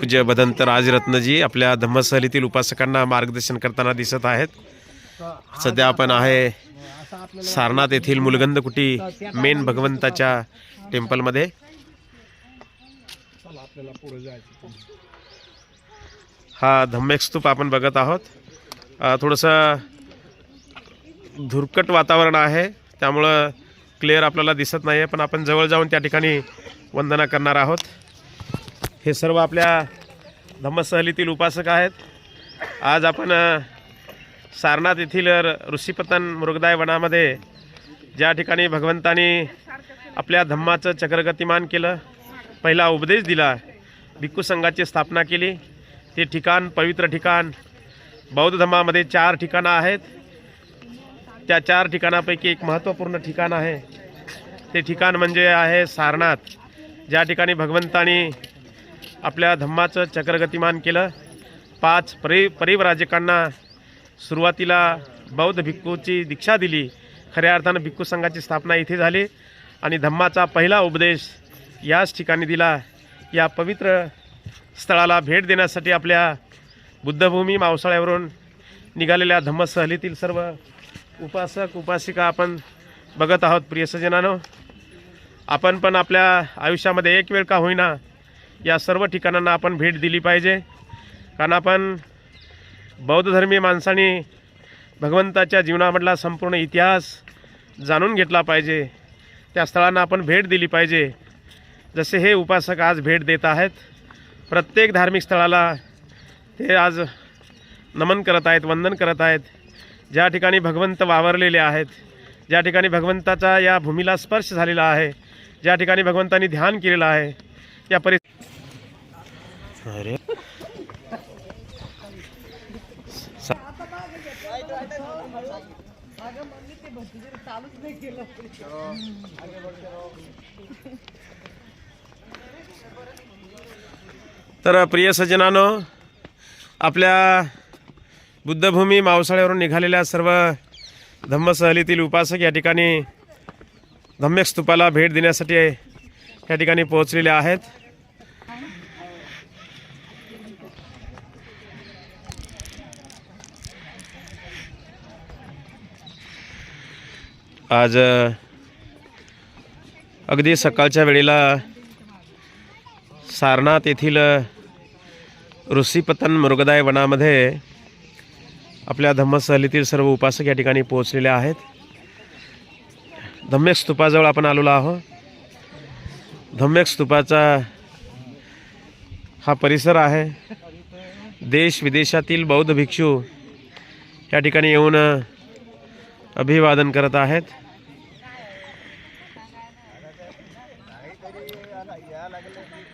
पूज्य भदंत राजरत्नजी आपल्या धम्मसहलीतील उपासकांना मार्गदर्शन करताना दिसत आहेत. सध्या आपण आहे सारनाथ येथील मुलगंधकुटी मेन भगवंताच्या टेम्पलमध्ये. हा धम्मेक स्तूप आपण बघत आहोत. थोडंसं धुरकट वातावरण आहे. त्यामुळं क्लिअर आपल्याला दिसत नाही आहे पण आपण जवळ जाऊन त्या ठिकाणी वंदना करणार आहोत. हे सर्व आपल्या धम्मसहलीतील उपासक आहेत. आज आपण सारनाथ येथील ऋषीपतन मृगदाय वनामध्ये ज्या ठिकाणी भगवंतानी आपल्या धम्माचं चक्रगतिमान केलं पहिला उपदेश दिला भिक्खू संघाची स्थापना केली. ते ठिकाण पवित्र ठिकाण बौद्ध धर्मामध्ये चार ठिकाणं आहेत. त्या चार ठिकाणापैकी एक महत्त्वपूर्ण ठिकाण आहे. ते ठिकाण म्हणजे आहे सारनाथ. ज्या ठिकाणी भगवंतानी आपल्या धम्माचं चक्रगतिमान केलं. पाच परि परिवराजकांना सुरुवातीला बौद्ध भिक्खूची दीक्षा दिली. खऱ्या अर्थानं भिक्खू संघाची स्थापना इथे झाली आणि धम्माचा पहिला उपदेश याच ठिकाणी दिला. या पवित्र स्थळाला भेट देण्यासाठी आपल्या बुद्धभूमी मावसाळ्यावरून निघालेल्या धम्मसहलीतील सर्व उपासक उपासिका आपण बघत आहोत. प्रिय सजनानो आपण पण आपल्या आयुष्यामध्ये एक वेळ का होईना या सर्व ठिकाणांना आपण भेट दिली पाहिजे. कारण आपण बौद्धधर्मीय माणसांनी भगवंताच्या जीवनामधला संपूर्ण इतिहास जाणून घेतला पाहिजे. त्या स्थळांना आपण भेट दिली पाहिजे. जसे हे उपासक आज भेट देत आहेत प्रत्येक धार्मिक स्थळाला ते आज नमन करत आहेत वंदन करत आहेत. ज्या ठिकाणी भगवंत वावरलेले आहेत ज्या ठिकाणी भगवंताचा या भूमीला स्पर्श झालेला आहे ज्या ठिकाणी भगवंतांनी ध्यान केलेलं आहे या परि अरे. तर प्रिय सज्जनानो आपल्या बुद्धभूमी मावसाळ्यावरून निघालेल्या सर्व धम्मसहलीतील उपासक या ठिकाणी धम्यक स्तूपाला भेट देण्यासाठी या ठिकाणी पोहोचलेले आहेत. आज अगदी सकाळच्या वेळेला सारनाथ येथील ऋषीपतन मृगदाय वनामध्ये आपल्या धम्मसहलीतील सर्व उपासक या ठिकाणी पोहोचलेले आहेत. धम्मेक स्तूपाजवळ आपण आलेलो आहोत. धम्मेक स्तूपाचा हा परिसर आहे. देश विदेशातील बौद्ध भिक्षू या ठिकाणी येऊन अभिवादन करत आहेत.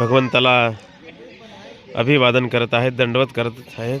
भगवंताला अभिवादन करत आहेत दंडवत करत आहेत.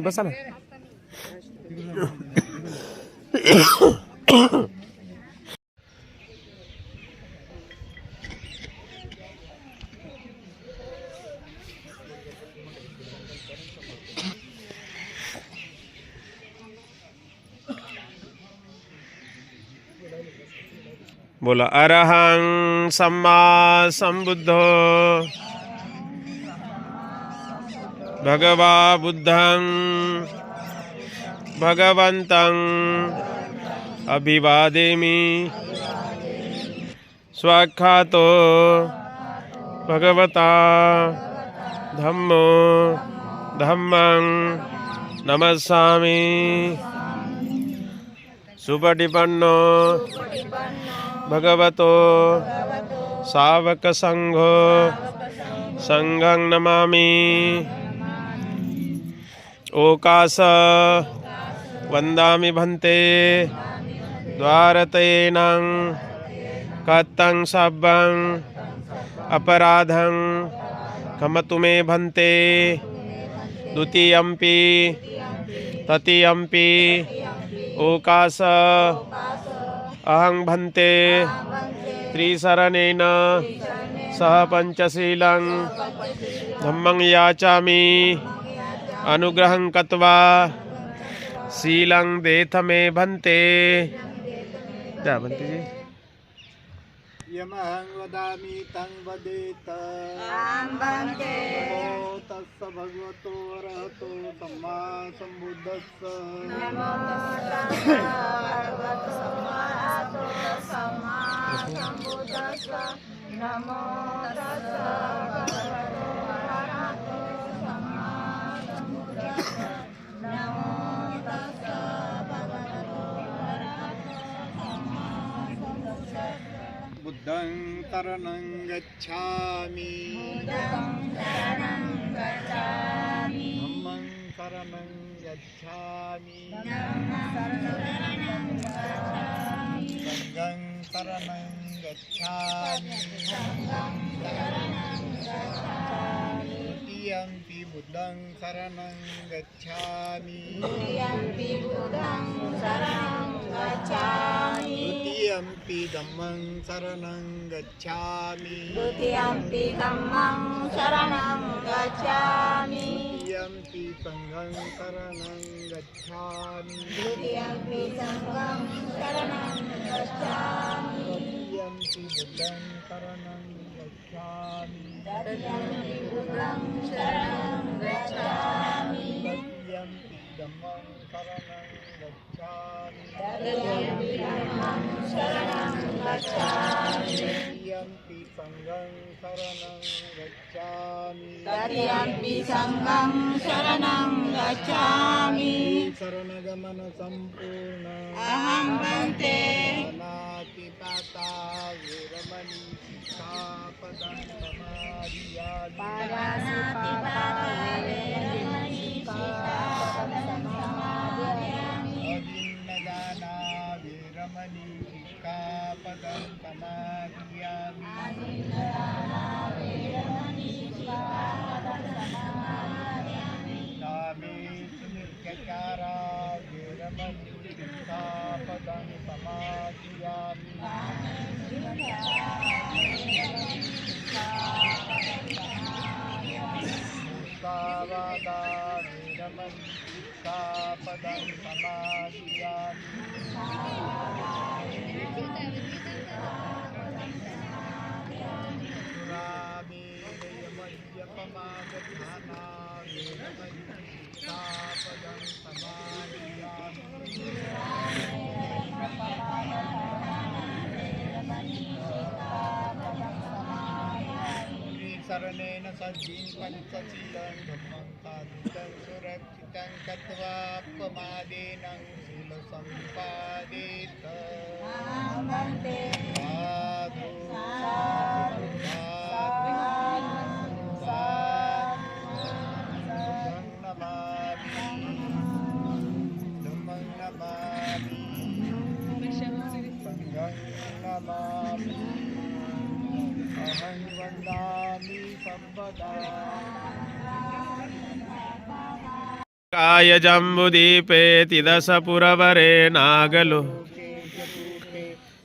बसा ना बोला अरहं सम्मा संबुद्धो भगवा बुद्धं भगवन्तं अभिवादेमि। स्वाख्यातो भगवता धम्मो धम्मं नमस्सामि। सुपटिपन्नो भगवतो सावकसङ्घो सङ्घं नमामि। ओकास वन्दामि भन्ते द्वारतयेनं कत्तं सब्बं अपराधं कमतु मे भन्ते। द्वितीयम्पि तृतीयम्पि ओकास अहं भन्ते। त्रिशरणेन सह पञ्चशीलं धम्मं याचामि। अनुग्रहं कत्वा। शीलं देथ मे भन्ते द्या यमहं वदामि तं वदेत नमो तस्स भगवतो अरहतो सम्मा सम्बुद्धस्स। नमो नमो बुद्धं शरणं गच्छामि शरणं गच्छामि धम्मं शरणं गच्छामि सङ्गं शरणं गच्छामि द्वितीयम्पि बुद्धं शरणं गच्छामि यम्पि बुधं शरणं गच्छामि। द्वितीयम्पि धम्मं शरणं गच्छामि। द्वितीयम्पि धम्मं शरणं गच्छामि। द्वितीयम्पि सङ्घं शरणं गच्छामि। द्वितीयम्पि सङ्गं शरणं गच्छामि। तृतीयम्पि बुद्धं शरणं गच्छामि। तृतीयम्पि बुधं शरणं Tatiampi sanggang saranang gacchami. Sanggang Saranagamana sampurna Aham bante Anati pata viramani Sikapadam samadiyadi Padanati pata padang tamad शरणेन सज्जीन् पञ्चशीलं धम्मं साधुतं सुरक्षितं गत्वा प्रमादेन शीलसम्पादेत साधु साधु साधु वन्दामि सर्वदा काय जम्बुदीपे तिदसपुरवरे नागलो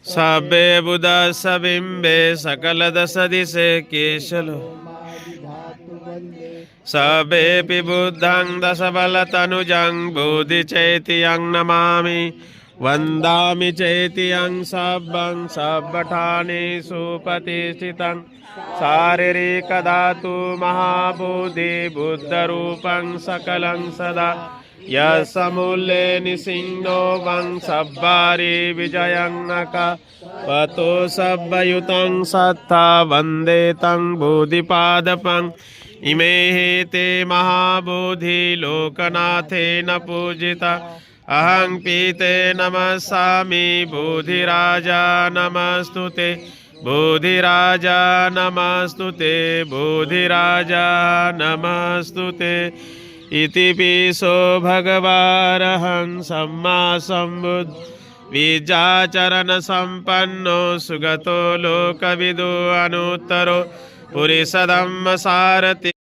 सभे बुधस बिम्बे सकलदश दिशे केशलो सभेऽपि बुद्धं दशबलतनुजं बोधिचैत्यं नमामि वन्दामि चैत्यं सब्बं सब्बठानि सुप्रतिष्ठितं शारीरिकधातु महाबोधि बुद्धरूपं सकलं सदा यस्मूल्ये निसिंहो वं सब्बारि विजयं नक पतो सब्बयुतं सत्ता वन्दे तं बोधिपादपम् इमे ते महाबोधि लोकनाथेन पूजिता अहं पीते नमस्सामि बोधिराजा नमस्तु ते बोधिराजा नमस्तु ते बोधिराजा नमस्तु ते इति पिसो भगवारहं सम्मा सम्बुद्ध विजाचरणसम्पन्नो सुगतो लोकविदो अनुत्तरो पुरिसदम्म सारथि।